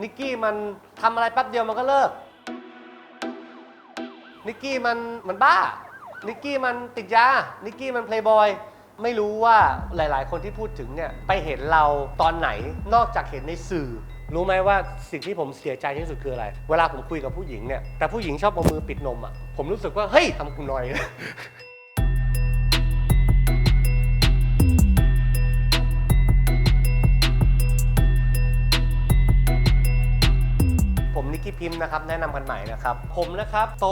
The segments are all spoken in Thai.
นิกกี้มันทำอะไรแป๊บเดียวมันก็เลิก นิกกี้มันมันบ้า นิกกี้มันติดยา นิกกี้มันเพลย์บอย ไม่รู้ว่าหลายๆ คนที่พูดถึงเนี่ยไปเห็นเราตอนไหนนอกจากเห็นในสื่อ รู้ไหมว่าสิ่งที่ผมเสียใจที่สุดคืออะไร เวลาผมคุยกับผู้หญิงเนี่ย แต่ผู้หญิงชอบเอามือปิดนมอะ ผมรู้สึกว่าเฮ้ยทำกูหน่อย พิมพ์นะครับแนะนำกันใหม่นะครับ ผมนะครับโต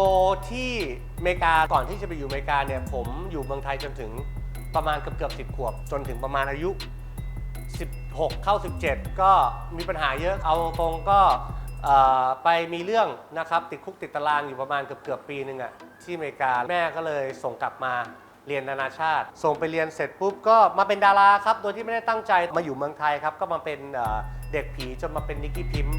ที่อเมริกาก่อนที่จะไปอยู่อเมริกาเนี่ยผมอยู่เมืองไทยจนถึงประมาณเกือบเกือบสิขวบ จนถึงประมาณอายุ 16 เข้า 17 ก็มีปัญหาเยอะเอาตรงๆก็ไปมีเรื่องนะครับติดคุกติดตารางอยู่ประมาณเกือบเกือบปีหนึ่งอะที่อเมริกาแม่ก็เลยส่งกลับมาเรียนนานาชาติ ส่งไปเรียนเสร็จปุ๊บก็มาเป็นดาราครับ โดยที่ไม่ได้ตั้งใจมาอยู่เมืองไทยครับ ก็มาเป็นเอ่อเด็กผีจนมาเป็นนิกกี้พิมพ์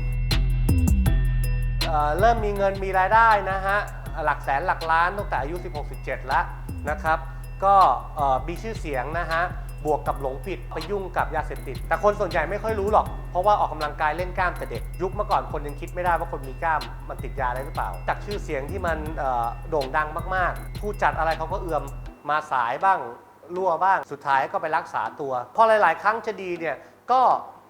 เเริ่มมีเงินมีรายได้นะฮะหลักแสนหลักล้านตั้งแต่อายุ 16-17 แล้วนะครับ ก็มีชื่อเสียงนะฮะบวกกับหลงผิดไปยุ่งกับยาเสพติด แต่คนส่วนใหญ่ไม่ค่อยรู้หรอก เพราะว่าออกกำลังกายเล่นกล้ามแต่เด็ก ยุคเมื่อก่อนคนยังคิดไม่ได้ว่าคนมีกล้ามมันติดยาอะไรหรือเปล่า จากชื่อเสียงที่มันโด่งดังมากๆ ผู้จัดอะไรเขาก็เอือมมาสายบ้างรั่วบ้าง สุดท้ายก็ไปรักษาตัว พอหลาย ๆ ครั้งจะดีเนี่ยก็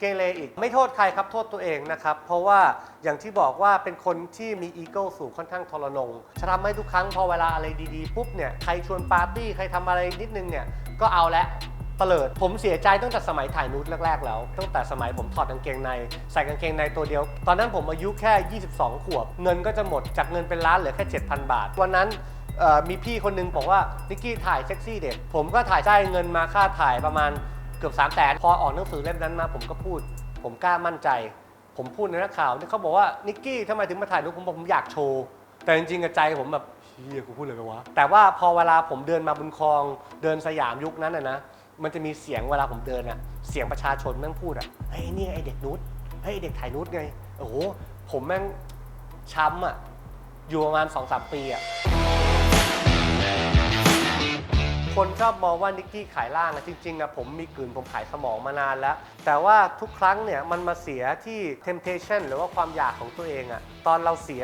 เกเรอีก ไม่โทษใครครับโทษตัวเองนะครับ เพราะว่าอย่างที่บอกว่าเป็นคนที่มีอีโก้สูงค่อนข้างทรนงจะทำให้ทุกครั้งพอเวลาอะไรดีๆปุ๊บเนี่ยใครชวนปาร์ตี้ใครทำอะไรนิดนึงเนี่ยก็เอาละเตลิด ผมเสียใจตั้งแต่สมัยถ่ายนูดแรกๆแล้ว ตั้งแต่สมัยผมถอดกางเกงใน ใส่กางเกงในตัวเดียว ตอนนั้นผมอายุแค่ 22 ขวบ เงินก็จะหมดจากเงินเป็นล้านเหลือแค่ 7,000 บาท วันนั้นเอ่อมีพี่คนหนึงบอกว่านิกกี้ถ่ายเซ็กซี่เด็กผมก็ถ่ายได้เงินมาค่าถ่ายประมาณ เกือบ3 0 0แสนพอออกหนังสือเล่มนั้นมาผมก็พูด ผมกล้ามั่นใจ ผมพูดในนักข่าวเนี่ยเขาบอกว่านิกกี้ทำไมถึงมาถ่ายรูปผมบอกผมอยากโชว์แต่จริงๆอะใจผมแบบเฮียกูพูดอะไรไปวะแต่ว่าพอเวลาผมเดินมาบนคลองเดินสยามยุคนั้นอะนะมันจะมีเสียงเวลาผมเดินอะเสียงประชาชนแม่งพูดอะเฮ้ยนี่ไอเด็กนุชเฮ้ยเด็กถ่ายนุชไงโอ้โหผมแม่งช้ำอะอยู่ประมาณ2อสปีอะ คนชอบมองว่านิกกี้ขายร่างนะจริงๆนะผมมีกลืนผมขายสมองมานานแล้ว แต่ว่าทุกครั้งเนี่ยมันมาเสียที่ temptation หรือว่าความอยากของตัวเองอะตอนเราเสีย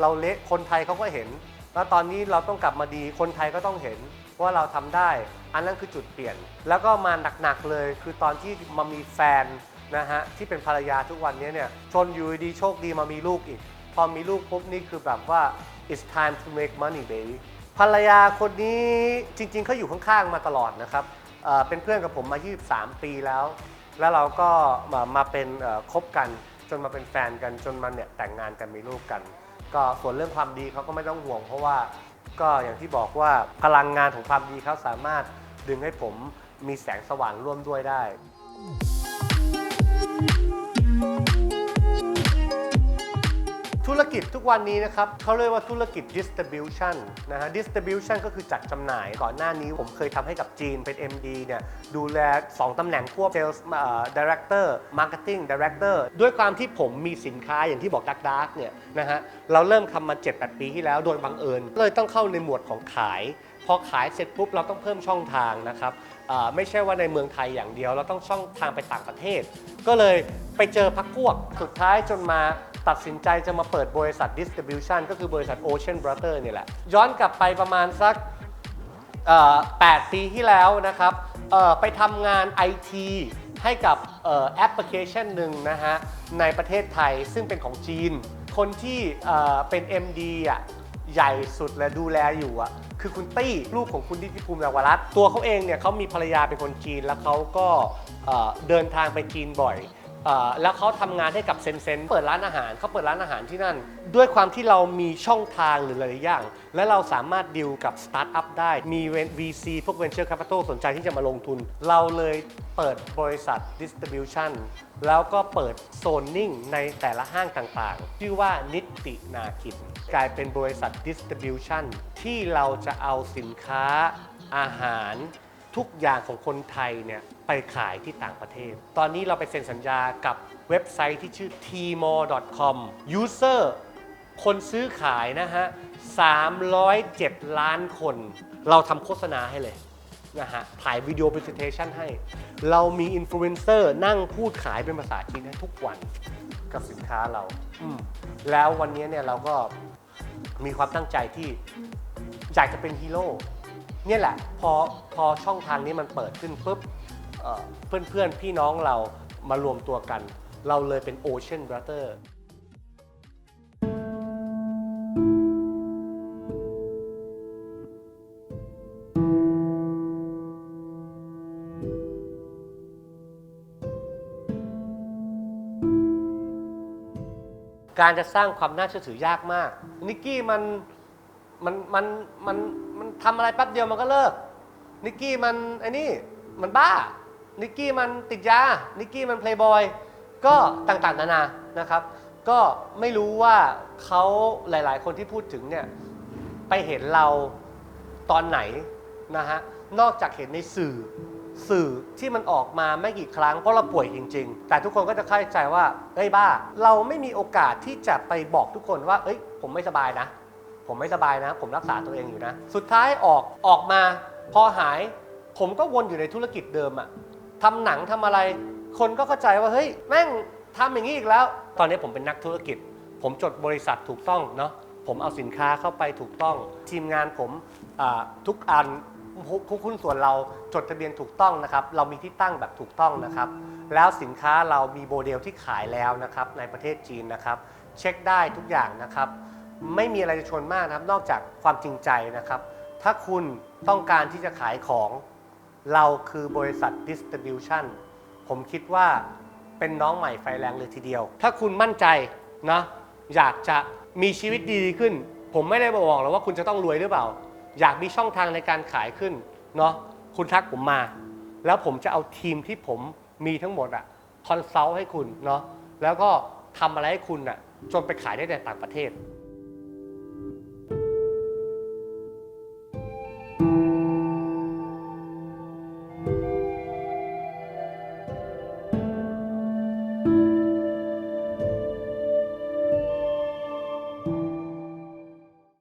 เราเละคนไทยเขาก็เห็น แล้วตอนนี้เราต้องกลับมาดีคนไทยก็ต้องเห็นว่าเราทำได้ อันนั้นคือจุดเปลี่ยน แล้วก็มาหนักๆเลย คือตอนที่มามีแฟนนะฮะที่เป็นภรรยาทุกวันนี้เนี่ยชนอยู่ดีโชคดีมามีลูกอีก พอมีลูกปุ๊บนี่คือแบบว่า it's time to make money baby ภรรยาคนนี้จริงๆเขาอยู่ข้างๆมาตลอดนะครับเอ่อเป็นเพื่อนกับผมมา 23 ปีแล้ว แล้วเราก็มามาเป็นเอ่อคบกัน จนมาเป็นแฟนกันจนมาเนี่ยแต่งงานกันมีลูกกัน ก็ส่วนเรื่องความดีเขาก็ไม่ต้องห่วง เพราะว่าก็อย่างที่บอกว่าพลังงานของความดีเขาสามารถดึงให้ผมมีแสงสว่างร่วมด้วยได้ ธุรกิจทุกวันนี้นะครับเขาเรียกว่าธุรกิจ distribution นะฮะ distribution ก็คือจัดจำหน่าย ก่อนหน้านี้ผมเคยทำให้กับจีนเป็น MD เนี่ยดูแล 2ตำแหน่งควบ sales director marketing director ด้วยความที่ผมมีสินค้าอย่างที่บอก dark dark เนี่ยนะฮะเราเริ่มทำมา 7-8 ปีที่แล้วโดยบังเอิญ เลยต้องเข้าในหมวดของขาย พอขายเสร็จปุ๊บเราต้องเพิ่มช่องทางนะครับไม่ใช่ว่าในเมืองไทยอย่างเดียว เราต้องช่องทางไปต่างประเทศ ก็เลยไปเจอพักพวกสุดท้ายจนมา ตัดสินใจจะมาเปิดบริษัท distribution ก็คือบริษัท Ocean Brother เนี่ยแหละ ย้อนกลับไปประมาณสักเอ่อ8ปีที่แล้วนะครับไปทำงาน IT ให้กับแอปพลิเคชันหนึ่งนะฮะ ในประเทศไทยซึ่งเป็นของจีน คนที่เอ่อเป็น MD อะใหญ่สุดและดูแลอยู่อะคือคุณตี้ลูกของคุณดิติภูมินวรัตน์ตัวเขาเองเนี่ยเขามีภรรยาเป็นคนจีนแล้วเขาก็เดินทางไปจีนบ่อย เอ่อแล้วเขาทำงานให้กับเซนเซนเปิดร้านอาหารเขาเปิดร้านอาหารที่นั่น ด้วยความที่เรามีช่องทางหรือหลายๆอย่าง และเราสามารถดิวกับสตาร์ทอัพได้ มี VC พวก Venture Capital สนใจที่จะมาลงทุน เราเลยเปิดบริษัท Distribution แล้วก็เปิดโซนนิ่งในแต่ละห้างต่างๆ ชื่อว่านิตินาคินกลายเป็นบริษัท Distribution ที่เราจะเอาสินค้าอาหาร ทุกอย่างของคนไทยเนี่ย ไปขายที่ต่างประเทศ ตอนนี้เราไปเซ็นสัญญากับเว็บไซต์ที่ชื่อ tmall.com user คนซื้อขายนะฮะ 307 ล้านคน เราทำโฆษณาให้เลยนะฮะ ถ่ายวิดีโอ presentation ให้ เรามีอินฟลูเอนเซอร์นั่งพูดขายเป็นภาษาจีนให้ทุกวันกับสินค้าเราอืแล้ววันนี้เนี่ยเราก็มีความตั้งใจที่อยากจะเป็นฮีโร่เนี่ยแหละ พอพอช่องทางนี้มันเปิดขึ้นปุ๊บ เอ่อเพื่อนๆพี่น้องเรามารวมตัวกัน เราเลยเป็น Ocean Brother การจะสร้างความน่าเชื่อถือยากมาก นิกกี้มันมันมันมันมันทำอะไรแป๊บเดียวมันก็เลิก นิกกี้มันไอ้นี่มันบ้า นิกกี้มันติดยา นิกกี้มันเพลย์บอย ก็ต่างๆนานานะครับ ก็ไม่รู้ว่าเขาหลายๆ คนที่พูดถึงเนี่ยไปเห็นเราตอนไหนนะฮะ นอกจากเห็นในสื่อสื่อที่มันออกมาไม่กี่ครั้งเพราะเราป่วยจริง ๆ แต่ทุกคนก็จะเข้าใจว่าเอ้ยบ้า เราไม่มีโอกาสที่จะไปบอกทุกคนว่า เอ้ย ผมไม่สบายนะ ผมไม่สบายนะ ผมรักษาตัวเองอยู่นะ สุดท้ายออกออกมา พอหาย ผมก็วนอยู่ในธุรกิจเดิมอะ ทำหนังทำอะไร คนก็เข้าใจว่าเฮ้ยแม่งทำอย่างนี้อีกแล้ว ตอนนี้ผมเป็นนักธุรกิจ ผมจดบริษัทถูกต้องเนาะผมเอาสินค้าเข้าไปถูกต้อง ทีมงานผมทุกอันทุกหุ้นส่วนเราจดทะเบียนถูกต้องนะครับ เรามีที่ตั้งแบบถูกต้องนะครับ แล้วสินค้าเรามีโมเดลที่ขายแล้วนะครับ ในประเทศจีนนะครับ เช็คได้ทุกอย่างนะครับ ไม่มีอะไรจะชวนมากนะครับ นอกจากความจริงใจนะครับ ถ้าคุณต้องการที่จะขายของ เราคือบริษัท distribution ผมคิดว่าเป็นน้องใหม่ไฟแรงเลยทีเดียว ถ้าคุณมั่นใจนะอยากจะมีชีวิตดีขึ้น ผมไม่ได้บอกหรอกว่าคุณจะต้องรวยหรือเปล่า อยากมีช่องทางในการขายขึ้นเนาะคุณทักผมมา แล้วผมจะเอาทีมที่ผมมีทั้งหมดอะคอนซัลท์ให้คุณเนาะแล้วก็ทำอะไรให้คุณอะจนไปขายได้ในต่างประเทศ